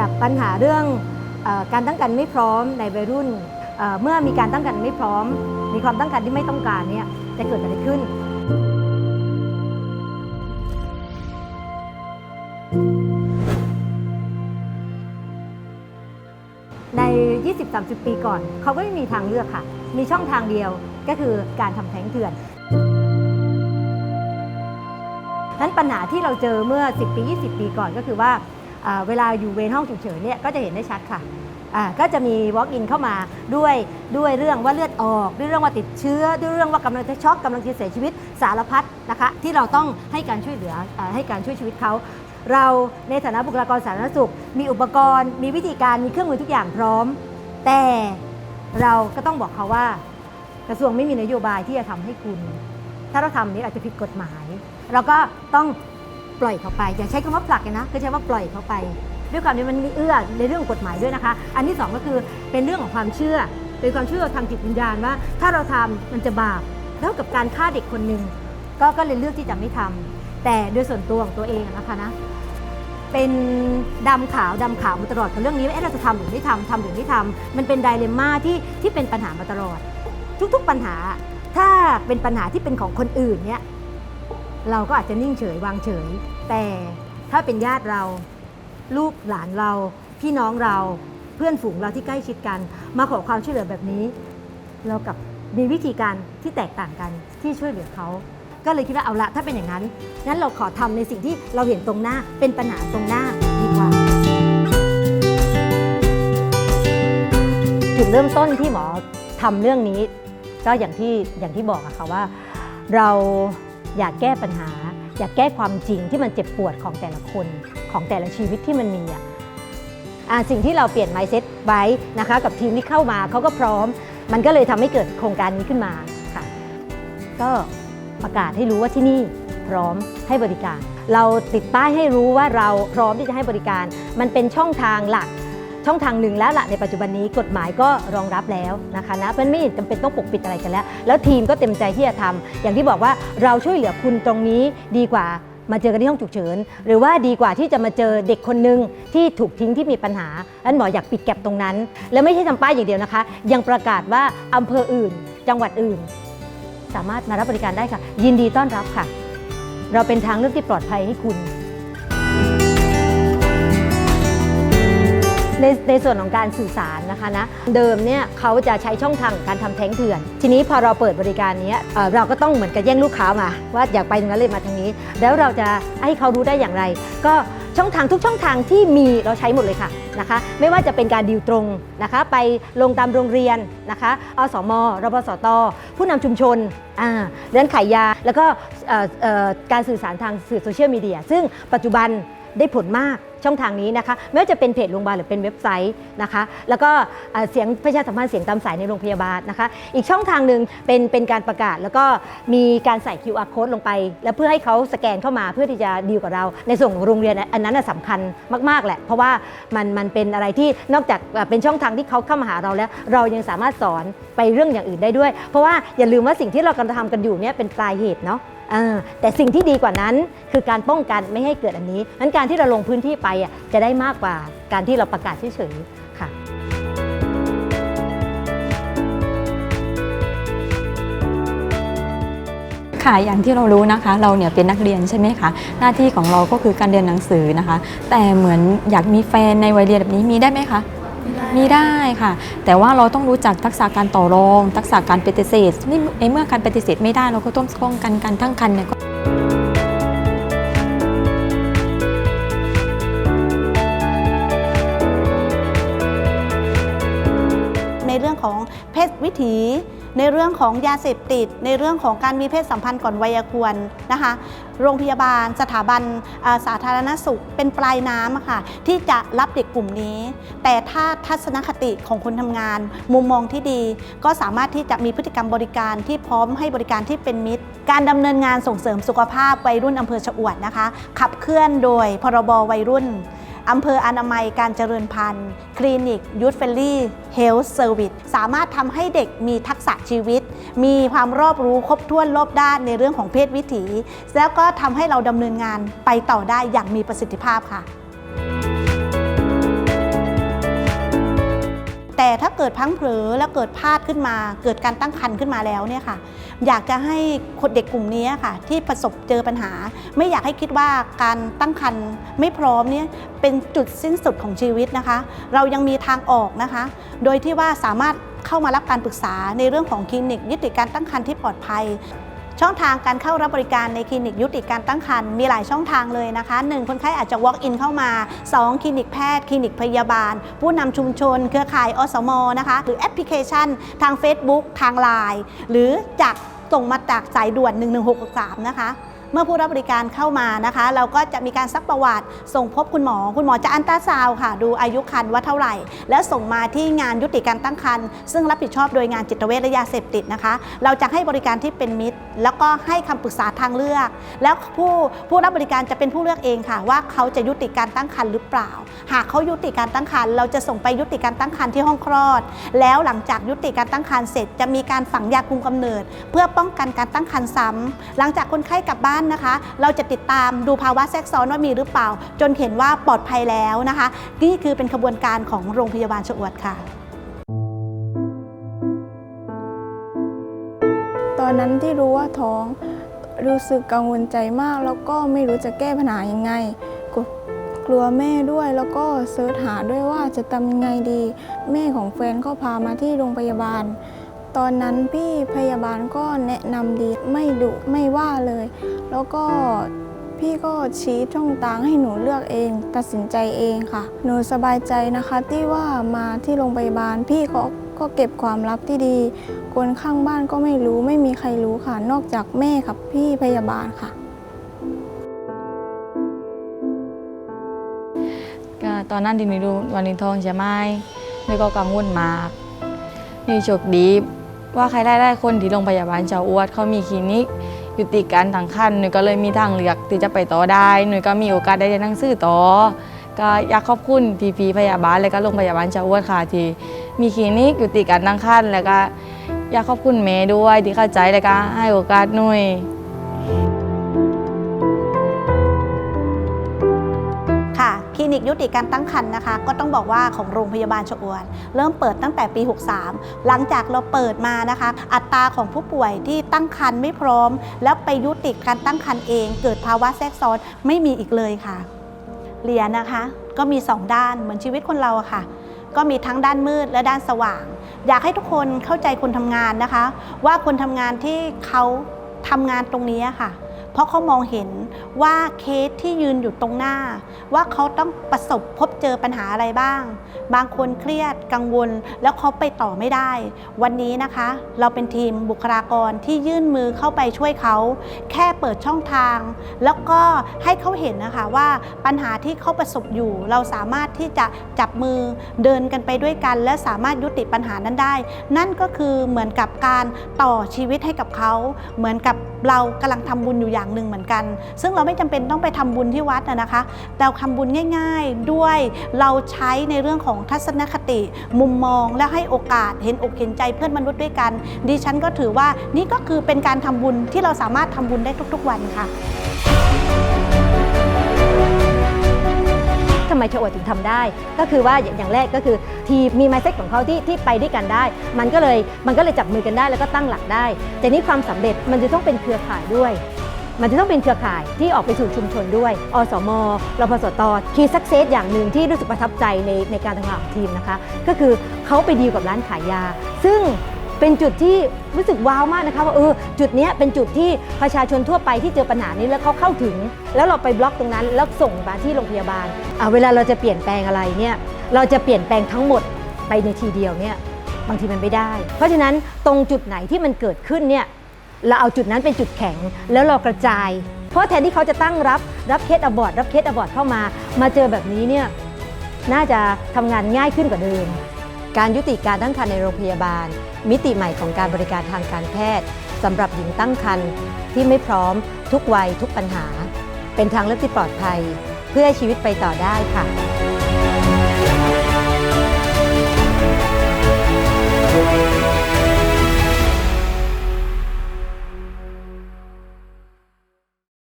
กับปัญหาเรื่องอการตั้งครรภ์ไม่พร้อมในวัยรุ่น เมื่อมีการตั้งครรภ์ไม่พร้อม มีความตั้งครรภ์ที่ไม่ต้องการเนี่ยจะเกิดอะไรขึ้น ใน 20-30 ปีก่อน เขาก็ไม่มีทางเลือกค่ะ มีช่องทางเดียวก็คือการทำแท้งเถื่อนนั้นปัญหาที่เราเจอเมื่อ 10 ปี 20 ปีก่อนก็คือว่า เวลาอยู่เวรห้องฉุกเฉินเนี่ยก็จะเห็นได้ชัดค่ะก็จะมี walk in เข้ามาด้วยด้วยเรื่องว่าเลือดออก ด้วยเรื่องว่าติดเชื้อ ด้วยเรื่องว่ากำลังจะช็อกกำลังจะเสียชีวิตสารพัดนะคะ ที่เราต้องให้การช่วยเหลืออให้การช่วยชีวิตเขาเราในฐานะบุคลากรสาธารณสุข มีอุปกรณ์ มีวิธีการมีเครื่องมือทุกอย่างพร้อม แต่เราก็ต้องบอกเขาว่า กระทรวงไม่มีนโยบายที่จะทำให้คุณ ถ้าเราทำนี้อาจจะผิดกฎหมาย เราก็ต้อง ปล่อยเขาไป อย่าใช้คำว่าผลักกันนะคือใช้ว่าปล่อยเขาไป ด้วยความที่มันมีเอื้อในเรื่องกฎหมายด้วยนะคะ อันที่สองก็คือเป็นเรื่องของความเชื่อ เป็นความเชื่อทางจิตวิญญาณว่า ถ้าเราทำมันจะบาปแล้วกับการฆ่าเด็กคนหนึ่งก็ก็เลยเลือกที่จะไม่ทำแต่โดยส่วนตัวของตัวเองนะคะนะเป็นดำขาวดำขาวมาตลอดกับเรื่องนี้ว่าเอ๊ะเราจะทำหรือไม่ทำทำหรือไม่ทำมันเป็นไดเลมม่าที่ที่เป็นปัญหามาตลอด ทุก ๆ ปัญหา ถ้าเป็นปัญหาที่เป็นของคนอื่นเนี่ย เราก็อาจจะนิ่งเฉยวางเฉย แต่ถ้าเป็นญาติเรา ลูกหลานเรา พี่น้องเราเพื่อนฝูงเราที่ใกล้ชิดกัน มาขอความช่วยเหลือแบบนี้ เรากับมีวิธีการที่แตกต่างกันที่ช่วยเหลือเขา ก็เลยคิดว่าเอาละถ้าเป็นอย่างนั้นงั้นเราขอทำในสิ่งที่เราเห็นตรงหน้าเป็นปัญหาตรงหน้าดีกว่าจุดเริ่มต้นที่หมอทำเรื่องนี้ ก็อย่างที่อย่างที่บอกอะค่ะว่า เรา อยากแก้ปัญหา อยากแก้ความจริงที่มันเจ็บปวดของแต่ละคนของแต่ละชีวิตที่มันมีอะสิ่งที่เราเปลี่ยน mindset ไว้นะคะ กับทีมที่เข้ามาเขาก็พร้อม มันก็เลยทำให้เกิดโครงการนี้ขึ้นมาค่ะ ก็ประกาศให้รู้ว่าที่นี่พร้อมให้บริการ เราติดป้ายให้รู้ว่าเราพร้อมที่จะให้บริการ มันเป็นช่องทางหลัก ช่องทางหนึ่งแล้วล่ะในปัจจุบันนี้กฎหมายก็รองรับแล้วนะคะนะมันไม่เห็นจำเป็นต้องปกปิดอะไรกันแล้ว แล้วทีมก็เต็มใจที่จะทำอย่างที่บอกว่าเราช่วยเหลือคุณตรงนี้ดีกว่ามาเจอกันที่ห้องฉุกเฉิน หรือว่าดีกว่าที่จะมาเจอเด็กคนหนึ่งที่ถูกทิ้งที่มีปัญหาอันหมออยากปิดแก็บตรงนั้น แล้วไม่ใช่ทำป้ายอย่างเดียวนะคะ ยังประกาศว่าอำเภออื่น จังหวัดอื่น สามารถมารับบริการได้ค่ะ ยินดีต้อนรับค่ะ เราเป็นทางเลือกที่ปลอดภัยให้คุณ ในในส่วนของการสื่อสารนะคะนะเดิมเนี่ยเขาจะใช้ช่องทางการทำแท้งเถื่อน ทีนี้พอเราเปิดบริการนี้เเราก็ต้องเหมือนกับแย่งลูกค้ามา ว่าอยากไปตรงนั้นเลยมาทางนี้ แล้วเราจะให้เขารู้ได้อย่างไร ก็ช่องทางทุกช่องทางที่มีเราใช้หมดเลยค่ะนะคะ ไม่ว่าจะเป็นการดีลตรงนะคะ ไปลงตามโรงเรียนนะคะอสมรบสต ผู้นำชุมชนอ่าเรื่องขายยา แล้วก็การสื่อสารทางสื่อโซเชียลมีเดียซึ่งปัจจุบัน ได้ผลมากช่องทางนี้นะคะไม่ว่าจะเป็นเพจโรงพยาบาลหรือเป็นเว็บไซต์นะคะ แล้วก็เสียงประชาสัมพันธ์เสียงตามสายในโรงพยาบาลนะคะ อีกช่องทางหนึ่งเป็นเป็นการประกาศ แล้วก็มีการใส่ QR code ลงไป แล้วเพื่อให้เขาสแกนเข้ามาเพื่อที่จะดีลกับเรา ในส่วนของโรงเรียนอันนั้นนะสำคัญมากๆแหละ เพราะว่ามันมันเป็นอะไรที่นอกจากเป็นช่องทางที่เขาเข้ามาหาเราแล้ว เรายังสามารถสอนไปเรื่องอย่างอื่นได้ด้วย เพราะว่าอย่าลืมว่าสิ่งที่เรากำลังทำกันอยู่เนี่ยเป็นปลายเหตุเนาะแต่สิ่งที่ดีกว่านั้น คือการป้องกันไม่ให้เกิดอันนี้นั้นการที่เราลงพื้นที่ไปอะจะได้มากกว่าการที่เราประกาศเฉยๆค่ะค่ะอย่างที่เรารู้นะคะ เราเนี่ยเป็นนักเรียนใช่ไหมคะหน้าที่ของเราก็คือการเรียนหนังสือนะคะ แต่เหมือนอยากมีแฟนในวัยเรียนแบบนี้มีได้ไหมคะมีได้ค่ะ แต่ว่าเราต้องรู้จักทักษะการต่อรอง ทักษะการปฏิเสธนี่ในเมื่อการปฏิเสธไม่ได้เราก็ต้องป้องกันการตั้งครรภ์เนี่ยก็ ในเรื่องของเพศวิถี ในเรื่องของยาเสพติด ในเรื่องของการมีเพศสัมพันธ์ก่อนวัยควรนะคะโรงพยาบาลสถาบันสาธารณสุขเป็นปลายน้ำค่ะที่จะรับเด็กกลุ่มนี้ แต่ถ้าทัศนคติของคนทำงาน มุมมองที่ดี ก็สามารถที่จะมีพฤติกรรมบริการที่พร้อมให้บริการที่เป็นมิตร การดำเนินงานส่งเสริมสุขภาพวัยรุ่นอำเภอชะอวดนะคะ ขับเคลื่อนโดยพรบวัยรุ่น อำเภออนามัยการเจริญพันธุ์ คลินิกยูทเฟลลี่เฮลท์เซอร์วิสสามารถทำให้เด็กมีทักษะชีวิต มีความรอบรู้ครบถ้วนรอบด้านในเรื่องของเพศวิถี แล้วก็ทำให้เราดำเนินงานไปต่อได้อย่างมีประสิทธิภาพค่ะ แต่ถ้าเกิดพังเผลอแล้วเกิดพลาดขึ้นมา เกิดการตั้งครรภ์ขึ้นมาแล้วเนี่ยค่ะ อยากจะให้คนเด็กกลุ่มนี้ค่ะ ที่ประสบเจอปัญหา ไม่อยากให้คิดว่าการตั้งครรภ์ไม่พร้อมเนี่ยเป็นจุดสิ้นสุดของชีวิตนะคะ เรายังมีทางออกนะคะ โดยที่ว่าสามารถเข้ามารับการปรึกษาในเรื่องของคลินิกยุติการตั้งครรภ์ที่ปลอดภัย ช่องทางการเข้ารับบริการในคลินิกยุติการตั้งครรภ์มีหลายช่องทางเลยนะคะ 1. คนไข้อาจจะ walk in เข้ามา 2. คลินิกแพทย์ คลินิกพยาบาล ผู้นำชุมชน เครือข่ายอสมนะคะ หรือแอปพลิเคชัน ทาง Facebook ทาง Line หรือจากส่งมาจากสายด่วน 11663 นะคะ เมื่อผู้รับบริการเข้ามานะคะ เราก็จะมีการซักประวัติ ส่งพบคุณหมอ คุณหมอจะอันตราซาวค่ะ ดูอายุครรภ์ว่าเท่าไหร่ แล้วส่งมาที่งานยุติการตั้งครรภ์ซึ่งรับผิดชอบโดยงานจิตเวชและยาเสพติดนะคะ เราจะให้บริการที่เป็นมิตร แล้วก็ให้คำปรึกษาทางเลือก แล้วผู้ผู้รับบริการจะเป็นผู้เลือกเองค่ะ ว่าเขาจะยุติการตั้งครรภ์หรือเปล่า หากเขายุติการตั้งครรภ์เราจะส่งไปยุติการตั้งครรภ์ที่ห้องคลอด แล้วหลังจากยุติการตั้งครรภ์เสร็จจะมีการฝังยาคุมกำเนิด เพื่อป้องกันการตั้งครรภ์ซ้ำหลังจากคนไข้กลับบ้านนะคะ เราจะติดตามดูภาวะแทรกซ้อนว่ามีหรือเปล่า จนเห็นว่าปลอดภัยแล้วนะคะ นี่คือเป็นขบวนการของโรงพยาบาลชะอวดค่ะ ตอนนั้นที่รู้ว่าท้องรู้สึกกังวลใจมาก แล้วก็ไม่รู้จะแก้ปัญหายังไงกลัวกลัวแม่ด้วยแล้วก็เสิร์ชหาด้วยว่าจะทำยังไงดี แม่ของแฟนก็พามาที่โรงพยาบาล ตอนนั้นพี่พยาบาลก็แนะนำดีไม่ดุไม่ว่าเลย แล้วก็พี่ก็ชี้ช่องทางให้หนูเลือกเอง ตัดสินใจเองค่ะ หนูสบายใจนะคะที่ว่ามาที่โรงพยาบาลพี่เขาก็เก็บความลับที่ดี คนข้างบ้านก็ไม่รู้ไม่มีใครรู้ค่ะ นอกจากแม่กับพี่พยาบาลค่ะ ก็ตอนนั้นที่หนูดูวันนินทองใช่ไหมหนูก็กังวลมากนี่โชคดี ว่าใครได้ได้คนที่โรงพยาบาลเจ้าอวดเขามีคลินิกยุติการตั้งครรภ์หนูก็เลยมีทางเลือกที่จะไปต่อได้ หนูก็มีโอกาสได้เรียนหนังสือต่อ ก็อยากขอบคุณพี่พีพยาบาลและก็โรงพยาบาลเจ้าอวดค่ะที่มีคลินิกยุติการตั้งครรภ์แล้วก็อยากขอบคุณเมย์ด้วยที่เข้าใจและก็ให้โอกาสหนุ่ย นิกยุติการตั้งครรภ์นะคะ ก็ต้องบอกว่าของโรงพยาบาลชอวดเริ่มเปิดตั้งแต่ปี 63 หลังจากเราเปิดมานะคะ อัตราของผู้ป่วยที่ตั้งครรภ์ไม่พร้อม แล้วไปยุติการตั้งครรภ์เอง เกิดภาวะแทรกซ้อนไม่มีอีกเลยค่ะเหรียญนะคะ ก็มี 2 ด้านเหมือนชีวิตคนเราอะค่ะ ก็มีทั้งด้านมืดและด้านสว่าง อยากให้ทุกคนเข้าใจคนทำงานนะคะ ว่าคนทำงานที่เขาทำงานตรงนี้ค่ะ เพราะเขามองเห็นว่าเคสที่ยืนอยู่ตรงหน้า ว่าเขาต้องประสบพบเจอปัญหาอะไรบ้าง บางคนเครียดกังวล แล้วเขาไปต่อไม่ได้ วันนี้นะคะ เราเป็นทีมบุคลากรที่ยื่นมือเข้าไปช่วยเขา แค่เปิดช่องทาง แล้วก็ให้เขาเห็นนะคะว่าปัญหาที่เขาประสบอยู่ เราสามารถที่จะจับมือเดินกันไปด้วยกัน และสามารถยุติปัญหานั้นได้ นั่นก็คือเหมือนกับการต่อชีวิตให้กับเขา เหมือนกับเรากำลังทำบุญอยู่อย่างหนึ่งเหมือนกัน ซึ่งเราไม่จำเป็นต้องไปทำบุญที่วัดนะคะแต่ทำบุญง่าย ๆด้วยเราใช้ในเรื่องของทัศนคติ มุมมองและให้โอกาสเห็นอกเห็นใจเพื่อนมนุษย์ด้วยกัน ดิฉันก็ถือว่านี่ก็คือเป็นการทำบุญที่เราสามารถทำบุญได้ทุก ๆ วันค่ะทำไมชะอวดถึงทำได้ ก็คือว่าอย่างแรกก็คือทีมมีไมเซ็ตของเขาที่ที่ไปด้วยกันได้ มันก็เลยมันก็เลยจับมือกันได้แล้วก็ตั้งหลักได้ แต่นี่ความสำเร็จมันจะต้องเป็นเครือข่ายด้วย มันจะต้องเป็นเครือข่ายที่ออกไปสู่ชุมชนด้วย อสมรพสตคีย์สักเซสอย่างหนึ่งที่รู้สึกประทับใจในในการทำงานของทีมนะคะ ก็คือเขาไปดีลกับร้านขายยา ซึ่งเป็นจุดที่รู้สึกว้าวมากนะคะว่าเออจุดนี้เป็นจุดที่ประชาชนทั่วไปที่เจอปัญหานี้แล้วเขาเข้าถึง แล้วเราไปบล็อกตรงนั้น แล้วส่งมาที่โรงพยาบาลอ่าเวลาเราจะเปลี่ยนแปลงอะไรเนี่ยเราจะเปลี่ยนแปลงทั้งหมดไปในทีเดียวเนี่ยบางทีมันไม่ได้ เพราะฉะนั้นตรงจุดไหนที่มันเกิดขึ้นเนี่ย เราเอาจุดนั้นเป็นจุดแข็ง แล้วเรากระจาย เพราะแทนที่เขาจะตั้งรับรับเคสอบอร์ดรับเคสอบอร์ดเข้ามา มาเจอแบบนี้เนี่ยน่าจะทำงานง่ายขึ้นกว่าเดิม การยุติการตั้งครรภ์ในโรงพยาบาล มิติใหม่ของการบริการทางการแพทย์สำหรับหญิงตั้งครรภ์ที่ไม่พร้อมทุกวัยทุกปัญหา เป็นทางเลือกที่ปลอดภัย เพื่อให้ชีวิตไปต่อได้ค่ะ